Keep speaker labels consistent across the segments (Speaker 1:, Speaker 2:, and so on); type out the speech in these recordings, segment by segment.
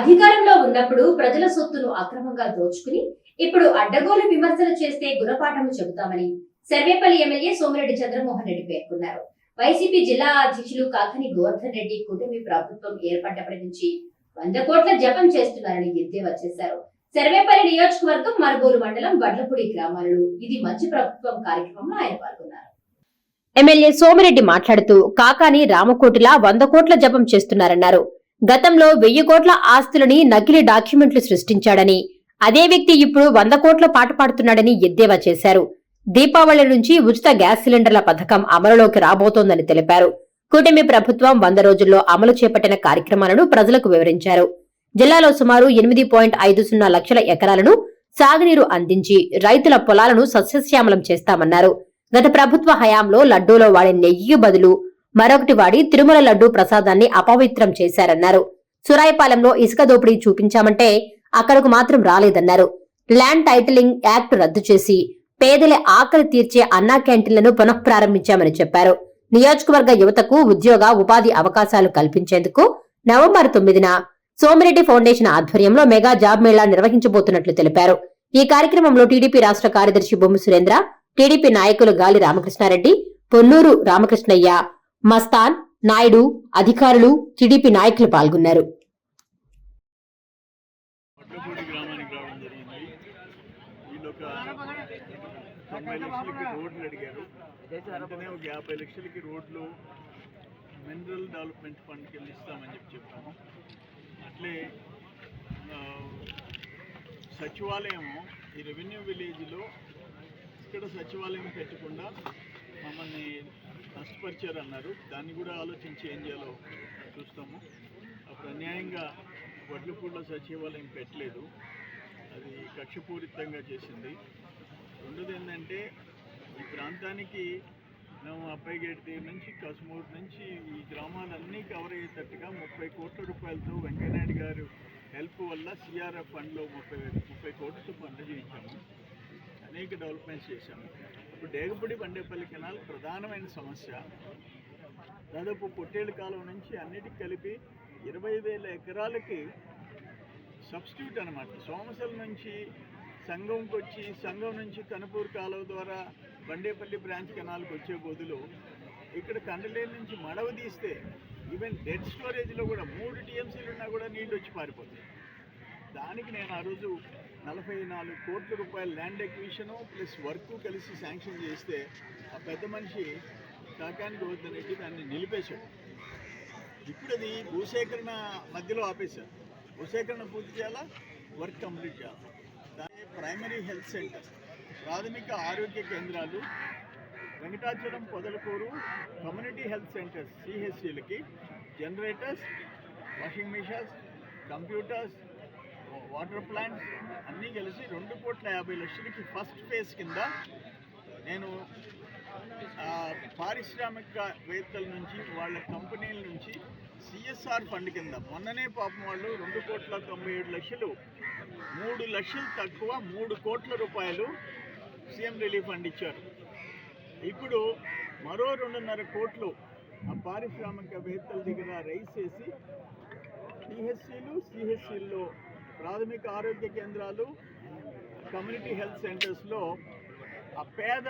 Speaker 1: అధికారంలో ఉన్నప్పుడు ప్రజల సొత్తును అక్రమంగా దోచుకుని ఇప్పుడు అడ్డగోలు విమర్శలు చేస్తే గుణపాఠం చెబుతామని సర్వేపల్లి ఎమ్మెల్యే సోమిరెడ్డి చంద్రమోహన్ రెడ్డి పేర్కొన్నారు. వైసీపీ జిల్లా అధ్యక్షులు కాకని గోవర్ధన్ రెడ్డి కూటమి ప్రభుత్వం ఏర్పడ్డప్పటి నుంచి వంద కోట్ల జపం చేస్తున్నారని ఎద్దేవా చేశారు. సర్వేపల్లి నియోజకవర్గం మరుగోలు మండలం వడ్లపూడి గ్రామాలలో ఇది మంచి ప్రభుత్వం కార్యక్రమంలో ఆయన పాల్గొన్నారు.
Speaker 2: ఎమ్మెల్యే సోమిరెడ్డి మాట్లాడుతూ కాకాని రామకోటిలా వంద కోట్ల జపం చేస్తున్నారన్నారు. గతంలో వెయ్యి కోట్ల ఆస్తులని నకిలీ డాక్యుమెంట్లు సృష్టించాడని అదే వ్యక్తి ఇప్పుడు వంద కోట్ల పాట పాడుతున్నాడని ఎద్దేవా చేశారు. దీపావళి నుంచి ఉచిత గ్యాస్ సిలిండర్ల పథకం అమలులోకి రాబోతోందని తెలిపారు. కూటమి ప్రభుత్వం వంద రోజుల్లో అమలు చేపట్టిన కార్యక్రమాలను ప్రజలకు వివరించారు. జిల్లాలో సుమారు ఎనిమిది పాయింట్ ఐదు సున్నా లక్షల ఎకరాలను సాగునీరు అందించి రైతుల పొలాలను సస్యశ్యామలం చేస్తామన్నారు. గత ప్రభుత్వ హయాంలో లడ్డూలో వాడే నెయ్యి బదులు మరొకటి వాడి తిరుమల లడ్డూ ప్రసాదాన్ని అపవిత్రం చేశారన్నారు. సురాయపాలెంలో ఇసుక దోపిడీ చూపించామంటే అక్కడకు మాత్రం రాలేదన్నారు. ల్యాండ్ టైటిలింగ్ యాక్ట్ రద్దు చేసి పేదల ఆకలి తీర్చే అన్నా క్యాంటీన్లను పునఃప్రారంభించామని చెప్పారు. నియోజకవర్గ యువతకు ఉద్యోగ ఉపాధి అవకాశాలు కల్పించేందుకు నవంబర్ తొమ్మిదిన సోమిరెడ్డి ఫౌండేషన్ ఆధ్వర్యంలో మెగా జాబ్ మేళా నిర్వహించబోతున్నట్లు తెలిపారు. ఈ కార్యక్రమంలో టీడీపీ రాష్ట్ర కార్యదర్శి బొమ్మ సురేంద్ర టీడీపీ నాయకులు గాలి రామకృష్ణారెడ్డి పొన్నూరు రామకృష్ణయ్య మస్తాన్ నాయుడు అధికారులు టీడీపీ నాయకులు పాల్గొన్నారు.
Speaker 3: గ్రామానికి జరిగింది. తొంభై లక్షలకి రోడ్లు అడిగారు. వెంటనే ఒక యాభై లక్షలకి రోడ్లు మినరల్ డెవలప్మెంట్ ఫండ్కి వెళ్ళి ఇస్తామని చెప్పి చెప్పాము. అట్లే సచివాలయము సచివాలయం ఈ రెవెన్యూ విలేజ్లో ఇక్కడ సచివాలయం పెట్టకుండా మమ్మల్ని నష్టపరిచారు అన్నారు దాన్ని కూడా ఆలోచించి ఏం చేయాలో చూస్తాము. అప్పుడు అన్యాయంగా వడ్లపూడిలో సచివాలయం పెట్టలేదు. అది కక్షపూరితంగా చేసింది. రెండోది ఏంటంటే ఈ ప్రాంతానికి మేము అబ్బాయిగేట్ దగ్గర నుంచి కసుమూరు నుంచి ఈ గ్రామాలన్నీ కవర్ అయ్యేటట్టుగా ముప్పై కోట్ల రూపాయలతో వెంకయ్యనాయుడు గారు హెల్ప్ వల్ల సిఆర్ఎఫ్ ఫండ్లో ముప్పై ముప్పై కోట్లతో ఫండ్ చేయించాము. అనేక డెవలప్మెంట్స్ చేశాము. ఇప్పుడు డేగపూడి బండేపల్లి కెనాల్ ప్రధానమైన సమస్య. దాదాపు పొట్టేళ్ళ కాలం నుంచి అన్నిటికి కలిపి ఇరవై వేల ఎకరాలకి సబ్స్టిట్యూట్ అనమాట సోమసల నుంచి సంఘంకి వచ్చి సంఘం నుంచి కనుపూర్ కాలువ ద్వారా బండేపల్లి బ్రాంచ్ కెనాల్కి వచ్చే బదులు ఇక్కడ కండలేరు నుంచి మడవ తీస్తే ఈవెన్ డెడ్ స్టోరేజ్లో కూడా మూడు టీఎంసీలు ఉన్నా కూడా నీళ్ళు వచ్చి పారిపోతాయి. దానికి నేను ఆ రోజు నలభై నాలుగు కోట్ల రూపాయల ల్యాండ్ ఎక్విషను ప్లస్ వర్క్ కలిసి శాంక్షన్ చేస్తే ఆ పెద్ద మనిషి కాకానికి వద్దనేది దాన్ని నిలిపేశాడు. ఇప్పుడు అది భూసేకరణ మధ్యలో ఆపేశారు. భూసేకరణ పూర్తి చేయాలా? వర్క్ కంప్లీట్ చేయాలి? దాని ప్రైమరీ హెల్త్ సెంటర్ ప్రాథమిక ఆరోగ్య కేంద్రాలు Venkatachalam Podalakuru community health centres సిహెచ్సిలకి generators washing machines computers water plant అన్నీ కలిసి రెండు కోట్ల యాభై లక్షలకి ఫస్ట్ ఫేజ్ కింద నేను పారిశ్రామిక పారిశ్రామికవేత్తల నుంచి వాళ్ళ కంపెనీల నుంచి సిఎస్ఆర్ ఫండ్ కింద. మొన్ననే పాపం వాళ్ళు రెండు కోట్ల తొంభై ఏడు లక్షలు మూడు లక్షలు తక్కువ మూడు కోట్ల రూపాయలు సీఎం రిలీఫ్ ఫండ్ ఇచ్చారు. ఇప్పుడు మరో రెండున్నర కోట్లు ఆ పారిశ్రామికవేత్తల దగ్గర రైస్ చేసి పిహెచ్సిలు సిహెచ్సిల్లో ప్రాథమిక ఆరోగ్య కేంద్రాలు కమ్యూనిటీ హెల్త్ సెంటర్స్లో ఆ పేద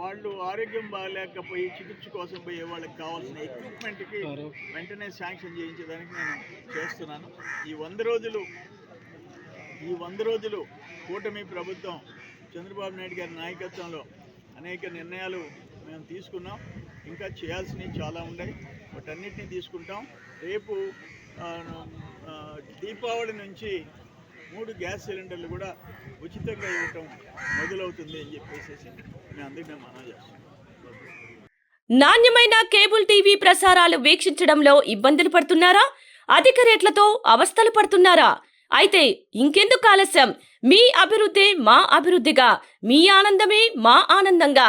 Speaker 3: వాళ్ళు ఆరోగ్యం బాగాలేకపోయి చికిత్స కోసం పోయే వాళ్ళకి కావాల్సిన ఎక్విప్మెంట్కి వెంటనే శాంక్షన్ చేయించడానికి నేను చేస్తున్నాను. ఈ వంద రోజులు ఈ వంద రోజులు కూటమి ప్రభుత్వం చంద్రబాబు నాయుడు గారి నాయకత్వంలో అనేక నిర్ణయాలు మేము తీసుకున్నాం. ఇంకా చేయాల్సినవి చాలా ఉన్నాయి. వాటన్నిటిని తీసుకుంటాం. రేపు దీపావళి నుంచి మూడు గ్యాస్ సిలిండర్లు కూడా ఉచితంగా ఇవ్వటం మొదలవుతుంది అని చెప్పేసి మేము అందరికీ మేము మనం చేస్తున్నాం
Speaker 4: నాణ్యమైన కేబుల్ టీవీ ప్రసారాలు వీక్షించడంలో ఇబ్బందులు పడుతున్నారా? అధిక రేట్లతో అవస్థలు పడుతున్నారా? అయితే ఇంకెందుకు ఆలస్యం? మీ అభివృద్ధి మా అభివృద్ధిగా మీ ఆనందమే మా ఆనందంగా.